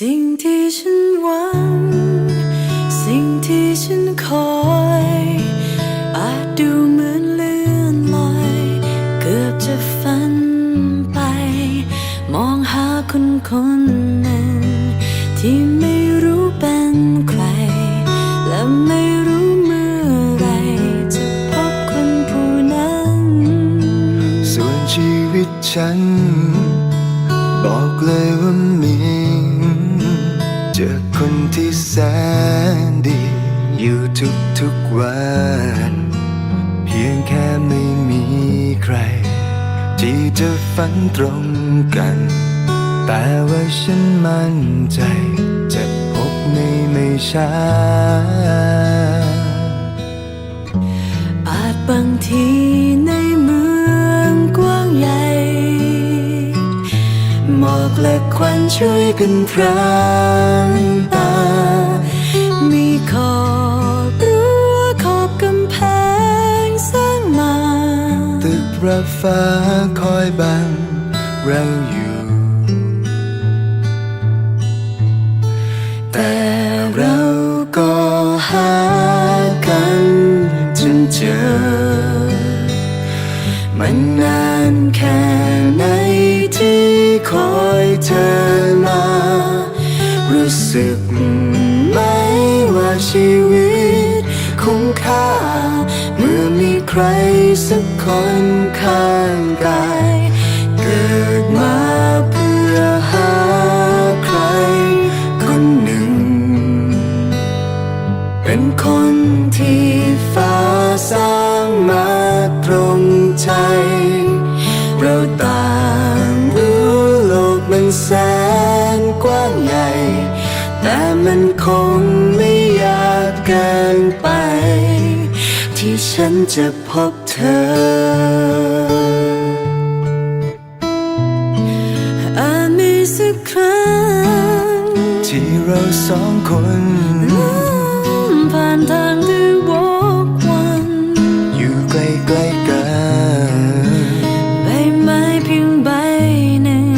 สิ่งที่ฉันหวัง จะฝันตรงกัน แต่ว่าฉันมั่นใจ จะพบในไม่ช้า อาจบางทีในเมืองกว้างใหญ่ หมอกและควันช่วยกันพรางตา มีขอบรั้วขอบกำแพงสร้างมา ตึกระฟ้าค ยบังเราอยู่ แต่เราก็หากันจนเจอ มันนานแค่ไหนที่คอยเธอมา รู้สึกไหมว่าชีวิตคุ้มค่า เมื่อมีใครสักคนข้างกาย ที่ฉันจะพบเธอ อาจมีสักครั้ง ที่เราสองคนผ่านทางที่วกวัน อยู่ใกล้ๆกันใบไม้เพียงใบหนึ่ง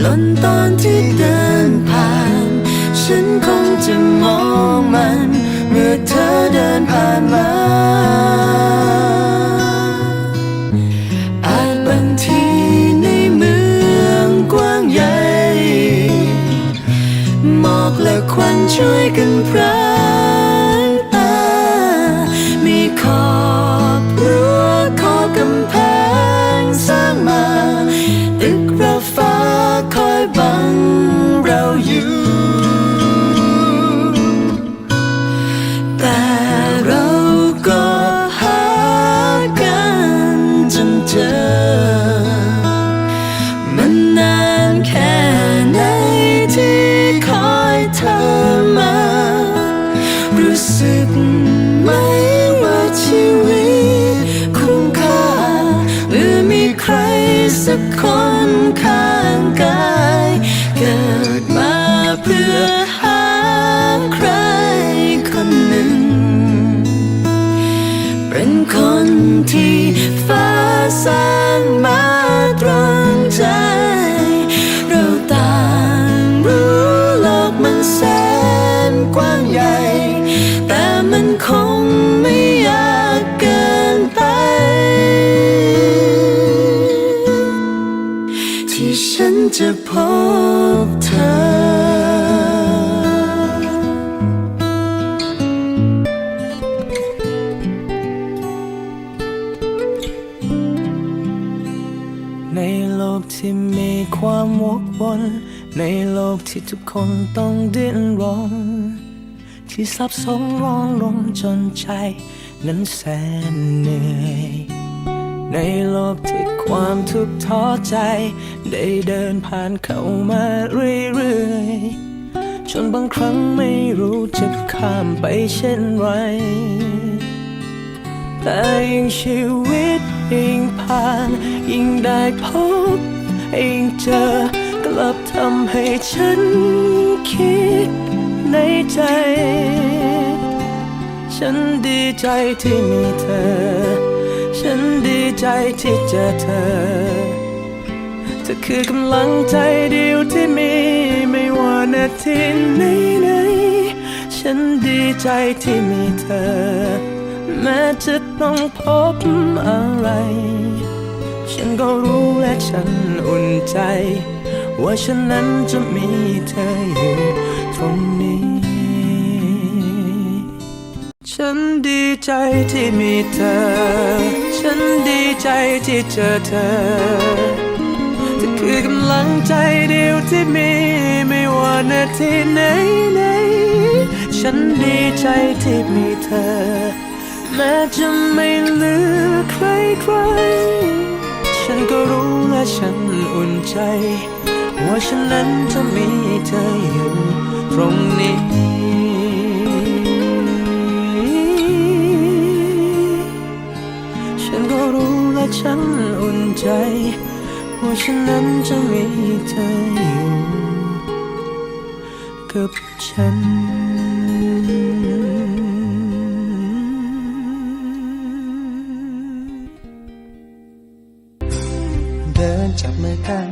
หล่นตอนที่เดินผ่าน ฉันคงจะมองมัน เมื่อเธอเดินผ่านมา ช่วยกันพรา เป็นคนที่ฟ้าสร้างมาตรงใจ เราต่างรู้โลกมันแสนกว้างใหญ่ แต่มันคงไม่อยากเกินไป ที่ฉันจะพบ ที่ทุกคนต้องดิ้นรน ที่สับสนร้อนรนจนใจ นั้นแสนเหนื่อย ในโลกที่ความทุกข์ท้อใจ ได้เดินผ่านเข้ามาเรื่อยๆ จนบางครั้งไม่รู้จะข้ามไปเช่นไร แต่ยิ่งชีวิตยิ่งผ่าน ยิ่งได้พบยิ่งเจอ กลับทำให้ฉันคิดในใจ ฉันดีใจที่มีเธอ ฉันดีใจที่เจอเธอ เธอคือกำลังใจเดียวที่มีไม่ว่านาทีไหนไหนๆฉันดีใจที่มีเธอ แม้จะต้องพบอะไร ฉันก็รู้และฉันอุ่นใจ ว่าฉันนั้นจะมีเธออยู่ตรงนี้ ฉันดีใจที่มีเธอ ฉันดีใจที่เจอเธอเธอคือกำลังใจเดียวที่มีไม่ว่านาทีไหนไหน ฉันดีใจที่มีเธอ แม้จะไม่เหลือใครใครฉันก็รู้และฉันอุ่นใจ ว่าฉันนั้นจะมีเธออยู่ตรงนี้ ฉันก็รู้และฉันอุ่นใจ ว่าฉันนั้นจะมีเธออยู่กับฉันเดินจับมือกัน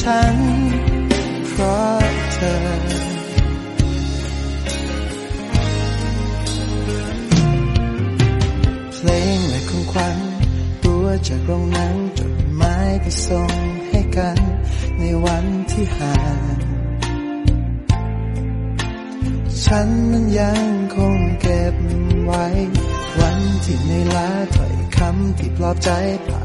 ฉัน เพราะเธอ เพลงและของขวัญตัวจากโรงนังจดหมายที่ส่งให้กัน ในวันที่ห่างฉันนั้นยังคงเก็บไว้ วันที่ในลาถ้อยคำที่ปลอบใจภา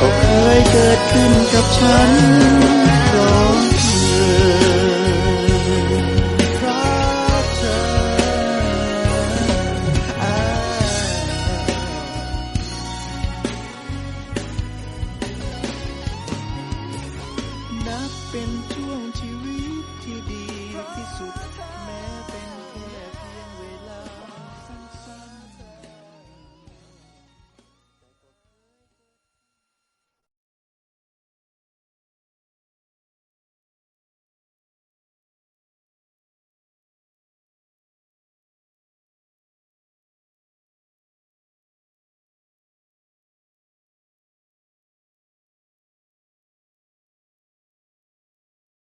ก็เคยเกิดขึ้นกับฉัน